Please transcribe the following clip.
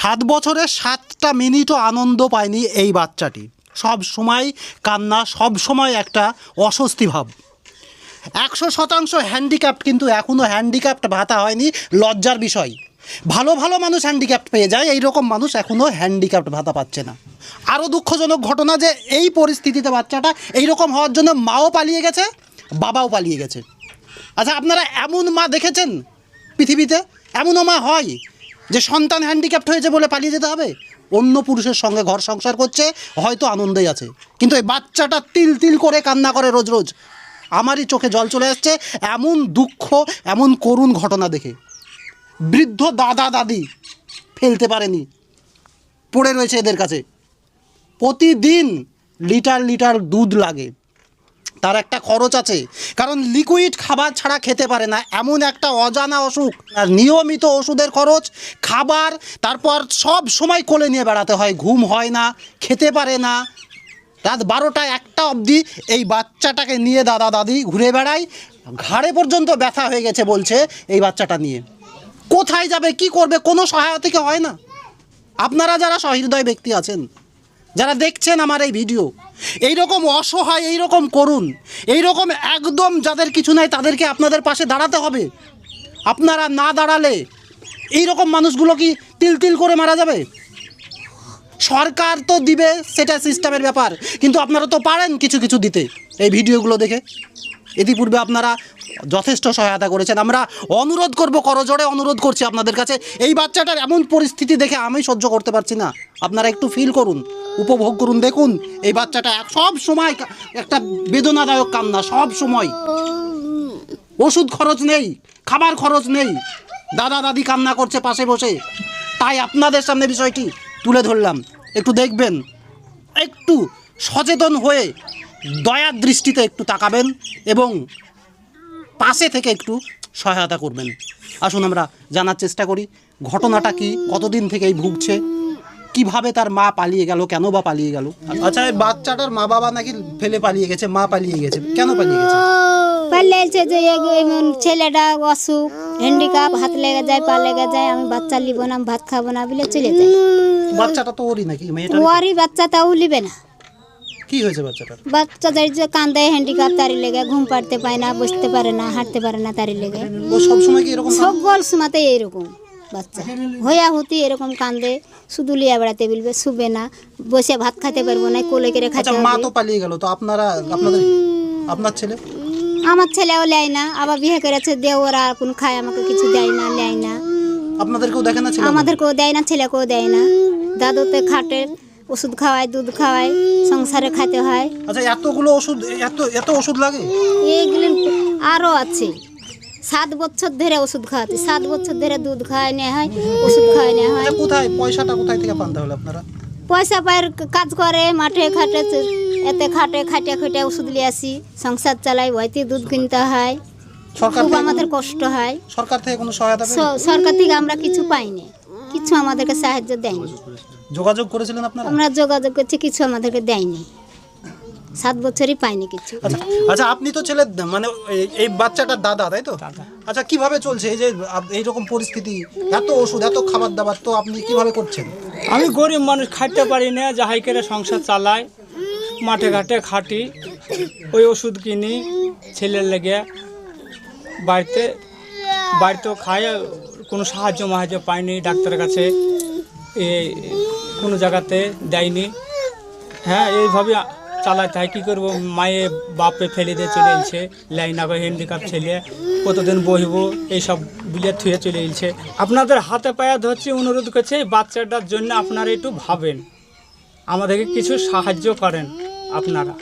সাত বছরে সাতটা মিনিটও আনন্দ পায়নি এই বাচ্চাটি। সব সময় কান্না, সব সময় একটা অস্বস্তি ভাব। একশো শতাংশ হ্যান্ডিক্যাপ্ট কিন্তু এখনও হ্যান্ডিক্যাপ্ট ভাতা হয়নি, লজ্জার বিষয়। ভালো ভালো মানুষ হ্যান্ডিক্যাপ্ট পেয়ে যায় এই রকম মানুষ এখনও হ্যান্ডিক্যাপ্ট ভাতা পাচ্ছে না। আরও দুঃখজনক ঘটনা যে এই পরিস্থিতিতে বাচ্চাটা এই রকম হওয়ার জন্য মাও পালিয়ে গেছে, বাবাও পালিয়ে গেছে। আচ্ছা আপনারা এমন মা দেখেছেন পৃথিবীতে? এমনও মা হয়? যে সন্তান হ্যান্ডিক্যাপ্ট হয়েছে বলে পালিয়ে যেতে হবে? অন্য পুরুষের সঙ্গে ঘর সংসার করছে, হয়তো আনন্দেই আছে। কিন্তু এই বাচ্চাটা তিল তিল করে কান্না করে রোজ রোজ। আমারই চোখে জল চলে আসছে, এমন দুঃখ, এমন করুণ ঘটনা দেখে। বৃদ্ধ দাদা দাদি ফেলতে পারেনি। পড়ে রয়েছে এদের কাছে। প্রতিদিন লিটার লিটার দুধ লাগে। তার একটা খরচ আছে। কারণ লিকুইড খাবার ছাড়া খেতে পারে না, এমন একটা অজানা অসুখ। আর নিয়মিত ওষুধের খরচ, খাবার, তারপর সব সময় কোলে নিয়ে বেড়াতে হয়, ঘুম হয় না, খেতে পারে না। রাত বারোটা একটা অবধি এই বাচ্চাটাকে নিয়ে দাদা, দাদি ঘুরে বেড়ায়। ঘাড়ে পর্যন্ত ব্যথা হয়ে গেছে বলছে এই বাচ্চাটা নিয়ে। কোথায় যাবে, কি করবে, কোনো সহায়তা কি হয় না? আপনারা যারা সহৃদয় ব্যক্তি আছেন, যারা দেখছেন আমার এই ভিডিও এই রকম অসহায় এই রকম করুন। এই রকম একদম যাদের কিছু নাই তাদেরকে আপনাদের পাশে দাঁড়াতে হবে। আপনারা না দাঁড়ালে এই রকম মানুষগুলো কি তিল তিল করে মারা যাবে? সরকার তো দিবে, সেটা সিস্টেমের ব্যাপার। কিন্তু আপনারা তো পারেন কিছু কিছু দিতে। এই ভিডিওগুলো দেখে। ইতিপূর্বে আপনারা যথেষ্ট সহায়তা করেছেন। আমরা অনুরোধ করব, করজোড়ে অনুরোধ করছি আপনাদের কাছে। এই বাচ্চাটার এমন পরিস্থিতি দেখে আমি সহ্য করতে পারছি না। আপনারা একটু ফিল করুন, উপভোগ করুন, দেখুন। এই বাচ্চাটা সব সময় একটা বেদনাদায়ক কান্না, সব সময়। ওষুধ খরচ নেই, খাবার খরচ নেই। দাদা, দাদি কান্না করছে পাশে বসে। তাই আপনাদের সামনে বিষয়টি তুলে ধরলাম। একটু দেখবেন, একটু সচেতন হয়ে দয়ার দৃষ্টিতে একটু তাকাবেন এবং পাশে থেকে একটু সহায়তা করবেন। আসুন আমরা জানার চেষ্টা করি ঘটনাটা কি কতদিন থেকেই ভুগছে কীভাবে তার মা পালিয়ে গেল কেন বা পালিয়ে গেল? আচ্ছা এই বাচ্চাটার মা বাবা নাকি ফেলে পালিয়ে গেছে মা পালিয়ে গেছে কেন পালিয়ে গেছে? পাল্লেছে যে এমন ছেলেটা অসুখ হ্যান্ডিক্যাপ হাত লেগে যায় পা লেগে যায় আমি বাচ্চা লিব না ভাত খাব না বলে চলে যায়। বাচ্চাটা তো ওরই নাকি ওরই বাচ্চা তাও লিবে না। কি হয়েছে বাচ্চাটার? বাচ্চা যাই যে কান্দে হ্যান্ডিক্যাপ তারি লেগে ঘুম পাড়তে পায় না বসতে পারে না হাঁটতে পারে না তারি লেগে। ও সবসময় কি এরকম সকল সময়তে এইরকম বাচ্চা। হইয়া হতি এরকম কান্দে শুধু লিয়া বেড়াতে বলবে শুবে না বসে ভাত খেতে পারব না কোলে করে আচ্ছা খাতে মা তো পালিয়ে গেল তো আপনারা আপনাদের আপনার ছেলে? আমার ছেলেও লেয় না আবার বিয়ে করেছে দিয়ে ওরা আর কোন খায় আমাকে কিছু দেয় না লেয় না। আপনাদেরকেও দেখে না ছেলে আমাদেরকেও দেয় না ছেলেকেও দেয় না। দাদুতে খাটে ওষুধ খাওয়ায় দুধ খাওয়ায় সংসারে খাইতে হয়। আচ্ছা এতগুলো ওষুধ এত এত ওষুধ লাগে? এইগুলো আরও আছে। সাত বছর ধরে ওষুধ খাওয়াতে সাত বছর ধরে দুধ খাওয়াই নেওয়া হয় ওষুধ খাওয়াই নেওয়া হয়। আচ্ছা কোথায় পয়সাটা কোথায় থেকে পান তাহলে আপনারা? পয়সা পায়ের কাজ করে মাঠে খাটে এতে খাটে খাটে খুঁটে ওষুধ নিয়ে আসি সংসার চালাই ওইতে দুধ কিনতে হয়। সরকার খুব আমাদের কষ্ট হয়। সরকার থেকে কোনো সহায়তা সরকার থেকে আমরা কিছু পাইনি। কিছু আমাদেরকে সাহায্য দেয়নি। যোগাযোগ করেছিলেন আপনারা? আমরা যোগাযোগ করছি কিছু আমাদেরকে দেয়নি। সাত বছরই পাইনি কিছু। আচ্ছা আচ্ছা আপনি তো ছেলে মানে এই- এই বাচ্চাটার দাদা তাই তো? আচ্ছা কীভাবে চলছে এই যে এই রকম পরিস্থিতি? এত ওষুধ এত খাবার দাবার তো আপনি কীভাবে করছেন? আমি গরিব মানুষ খাইতে পারি না যাহাই করে সংসার চালাই মাঠে ঘাটে খাটি ওই ওষুধ কিনি ছেলের লেগে বাড়িতে বাড়িতেও খাই কোনো সাহায্য মাহায্য পাইনি ডাক্তারের কাছে। এ, কোনো জায়গাতে দেয়নি। হ্যাঁ এইভাবে চালাতে হয় কী করব? মায়ে বাপে ফেলে দিয়ে চলে এলছে লাইনা করে হ্যান্ডিক্যাপ ছেলে, কতদিন বহিব, এইসব বিলে থুয়ে চলে এলছে। আপনাদের হাতে পায়ে ধরছি, অনুরোধ করছে, এই বাচ্চাটার জন্য আপনারা একটু ভাবেন। আমাদেরকে কিছু সাহায্য করেন আপনারা।